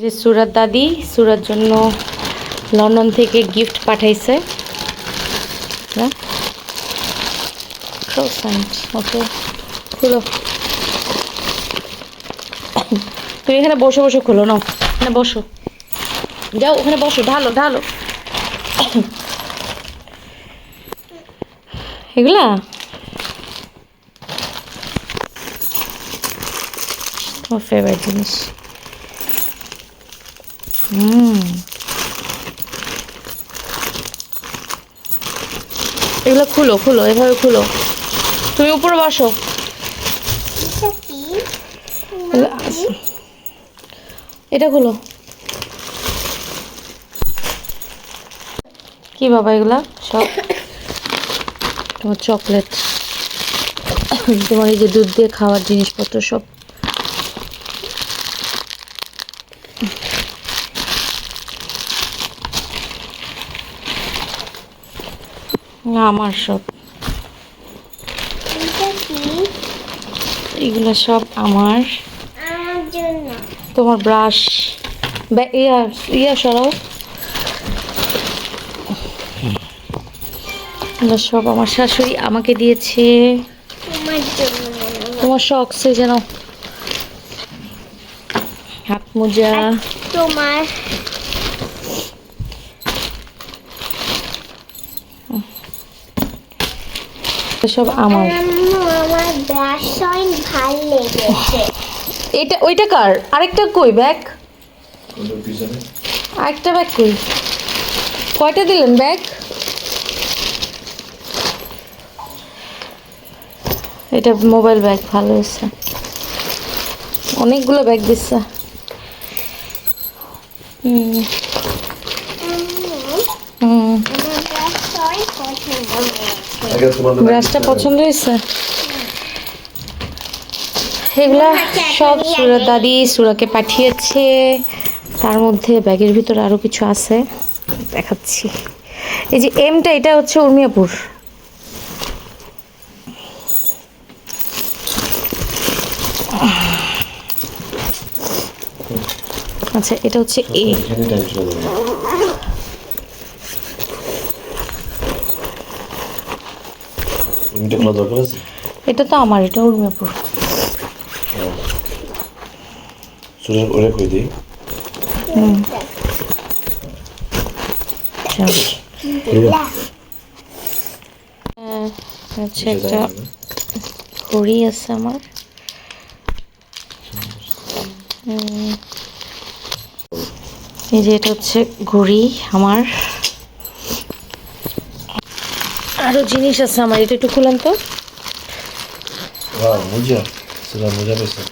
যে সুরাত দাদি, সুরার জন্য লন্ডন থেকে গিফট পাঠাইছে। ওকে খুলো। তুমি এখানে বসে বসে, খুলো না এখানে বসো। যাও, ওখানে বসো। ঢালো ঢালো। এগুলা? তোমার ফেভারিট জিনিস। হুম। এগুলো খুলো খুলো, এভাবে খুলো। তুমি উপরে বসো। এটা খুলো। কি বাবা এগুলা? সব? তোমার চকলেট। তোমার এই যে দুধ দিয়ে খাওয়ার জিনিসপত্র সব না, আমার সব। এগুলো সব আমার। তোমার ব্রাশ ইয়া ইয়া সরাও। এগুলো সব আমার শাশুড়ি আমাকে দিয়েছে। তোমার শখ সে যেন হাত মোজা। তোমার সব আমার। আমার ব্রাশ ভালো লেগেছে। এটা ওইটা কার? আরেকটা কই ব্যাগ? আরেকটা ব্যাগ কই? কয়টা দিলেন ব্যাগ? এটা মোবাইল ব্যাগ ভালো হয়েছে। অনেকগুলো ব্যাগ দিচ্ছে হুম। হুম। ব্রাশটা পছন্দ হয়েছে? এগুলা সব সুরা দাদি সুরাকে পাঠিয়েছে। তার মধ্যে ব্যাগের ভিতরে আরও কিছু আছে। দেখাচ্ছি। এই যে এমটা এটা হচ্ছে উর্মিয়াপুর। আচ্ছা এটা হচ্ছে এ মিটা খোলা দরকার আছে এটা তো আমার এটা উর্মিয়াপুর। সুরে ওরে কই দিই? চল। দিলা হ্যাঁ, একটা ঘড়ি আছে আমার। এই যে এটা হচ্ছে ঘড়ি আমার। আরও জিনিস আছে আমার এটা একটু খুলেন তো। হ্যাঁ মুজা।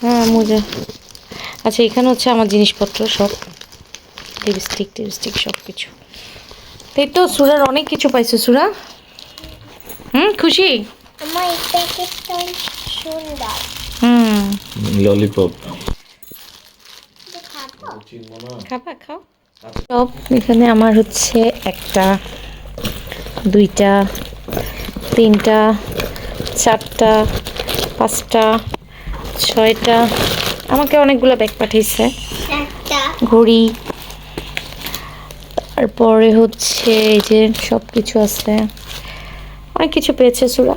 হ্যাঁ আচ্ছা এখানে হচ্ছে আমার জিনিসপত্র সব। লিপস্টিক টিপস্টিক সব কিছু তাই তো সুরার অনেক কিছু পাইছো সুরা। হুম খুশি? হুম। ললিপপ। খাব? খাবা খাও। সব এখানে আমার হচ্ছে একটা দুইটা তিনটা চারটা পাঁচটা ছয়টা। আমাকে অনেকগুলো ব্যাগ পাঠিয়েছে ঘড়ি। তারপরে হচ্ছে এই যে সব কিছু আছে। অনেক কিছু পেয়েছে সুরা।